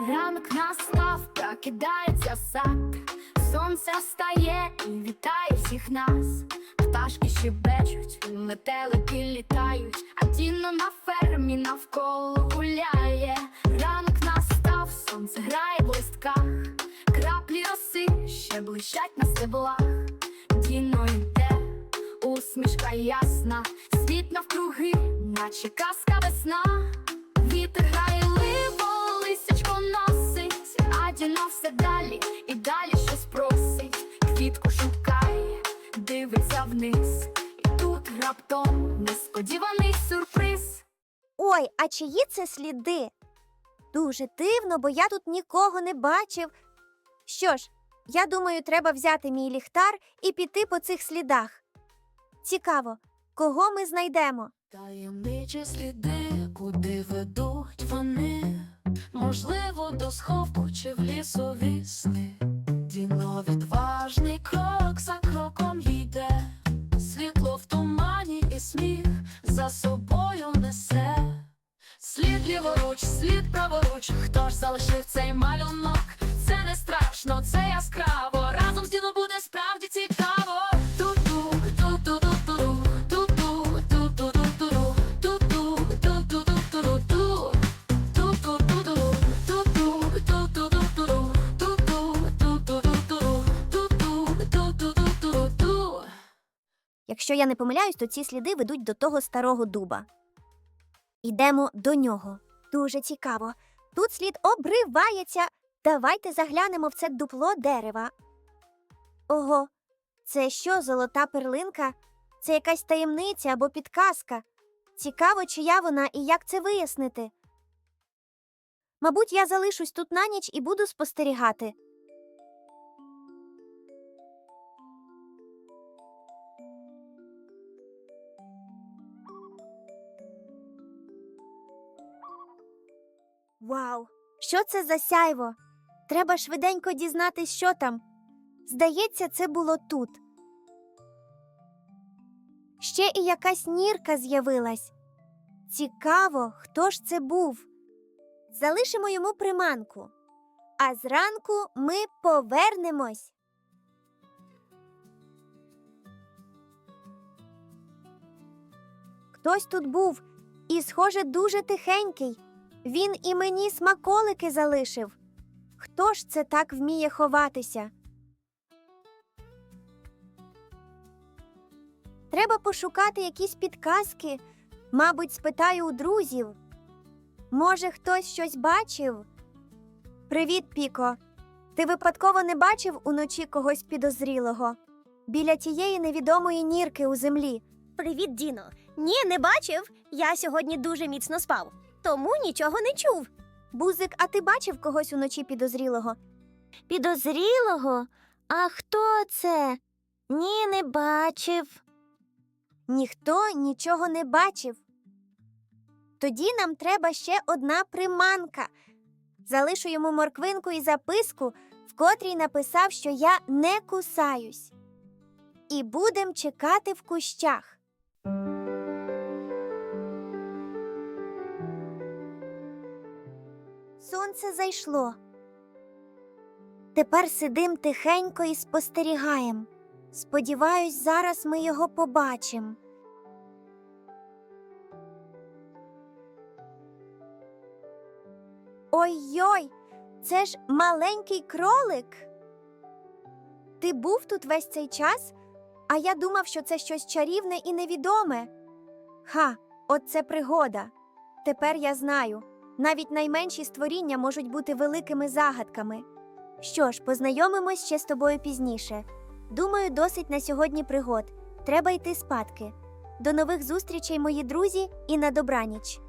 Ранок настав, прокидається сад, сонце встає і вітає всіх нас. Пташки щебечуть, метелики літають, а тіно на фермі навколо гуляє. Ранок настав, сонце грає в листках, краплі роси ще блищать на стеблах. Діно йде, усмішка ясна, світ навкруги, наче казка весна. Носить, все далі і далі щось просить. Квітку шукає, дивиться вниз, і тут раптом несподіваний сюрприз. Ой, а чиї це сліди? Дуже дивно, бо я тут нікого не бачив. Що ж, я думаю, треба взяти мій ліхтар і піти по цих слідах. Цікаво, кого ми знайдемо? Таємничі сліди, куди ведуть вони, можливо, до сховку чи в лісу вісни. Діно відважний крок за кроком йде, світло в тумані і сміх за собою несе. Слід ліворуч, слід праворуч, хто ж залишив цей малюнок? Якщо я не помиляюсь, то ці сліди ведуть до того старого дуба. Йдемо до нього. Дуже цікаво. Тут слід обривається. Давайте заглянемо в це дупло дерева. Ого, це що, золота перлинка? Це якась таємниця або підказка. Цікаво, чия вона і як це вияснити. Мабуть, я залишусь тут на ніч і буду спостерігати. Вау! Що це за сяйво? Треба швиденько дізнатись, що там. Здається, це було тут. Ще і якась нірка з'явилась. Цікаво, хто ж це був. Залишимо йому приманку. А зранку ми повернемось. Хтось тут був і, схоже, дуже тихенький. Він і мені смаколики залишив. Хто ж це так вміє ховатися? Треба пошукати якісь підказки. Мабуть, спитаю у друзів. Може, хтось щось бачив? Привіт, Піко. Ти випадково не бачив уночі когось підозрілого? Біля тієї невідомої нірки у землі. Привіт, Діно. Ні, не бачив. Я сьогодні дуже міцно спав, тому нічого не чув. Бузик, а ти бачив когось уночі підозрілого? Підозрілого? А хто це? Ні, не бачив. Ніхто нічого не бачив. Тоді нам треба ще одна приманка. Залишу йому морквинку і записку, в котрій написав, що я не кусаюсь. І будем чекати в кущах. Сонце зайшло. Тепер сидим тихенько і спостерігаєм. Сподіваюсь, зараз ми його побачимо. Ой-ой, це ж маленький кролик. Ти був тут весь цей час, а я думав, що це щось чарівне і невідоме. Ха, от це пригода. Тепер я знаю. Навіть найменші створіння можуть бути великими загадками. Що ж, познайомимось ще з тобою пізніше. Думаю, досить на сьогодні пригод. Треба йти спадки. До нових зустрічей, мої друзі, і на добраніч.